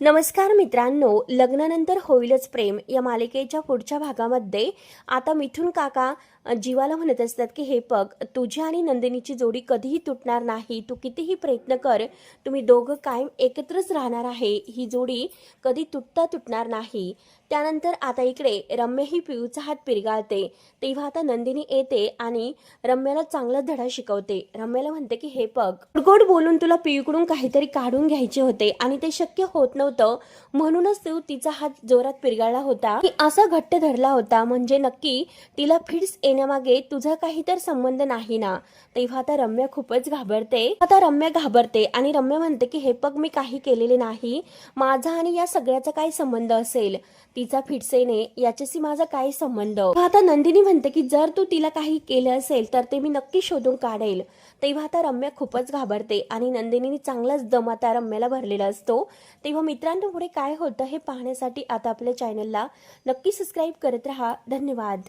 नमस्कार मित्रांनो लग्नानंतर होईलच प्रेम या मालिकेच्या पुढच्या भागामध्ये. आता मिथुन काका जीवाला म्हणत असतात की हे पग तुझी आणि नंदिनीची जोडी कधीही तुटणार नाही. तू कितीही प्रयत्न कर तुम्ही दोघं कायम एकत्रच राहणार आहे. ही जोडी कधी तुटता तुटणार नाही. त्यानंतर आता इकडे रम्य ही पिऊचा हात पिरगाळते. तेव्हा आता नंदिनी येते आणि रम्याला चांगला धडा शिकवते. रम्याला म्हणते की हे पग गोड बोलून तुला पिऊकडून काहीतरी काढून घ्यायचे होते आणि ते शक्य होत नव्हते म्हणूनच तू तिचा हात जोरात पिरगाळला होता. की असा घट्ट धरला होता म्हणजे नक्की तिला फिट्स येण्यामागे तुझा काही तर संबंध नाही ना. तेव्हा आता रम्या खूपच घाबरते. आता रम्या घाबरते आणि रम्या म्हणते की हे पग मी काही केलेले नाही. माझा आणि या सगळ्याचा काय संबंध असेल? तिचा फिटसेने याच्याशी माझा काय संबंध? आता नंदिनी म्हणते की जर तू तिला काही केलं असेल तर ते मी नक्की शोधून काढेल. तेव्हा आता रम्या खूपच घाबरते आणि नंदिनीने चांगलाच दम आता रम्याला भरलेला असतो. तेव्हा मी मित्रांनो पुढे काय होतं हे पाहण्यासाठी आता आपल्या चॅनलला नक्की सबस्क्राईब करत राहा. धन्यवाद.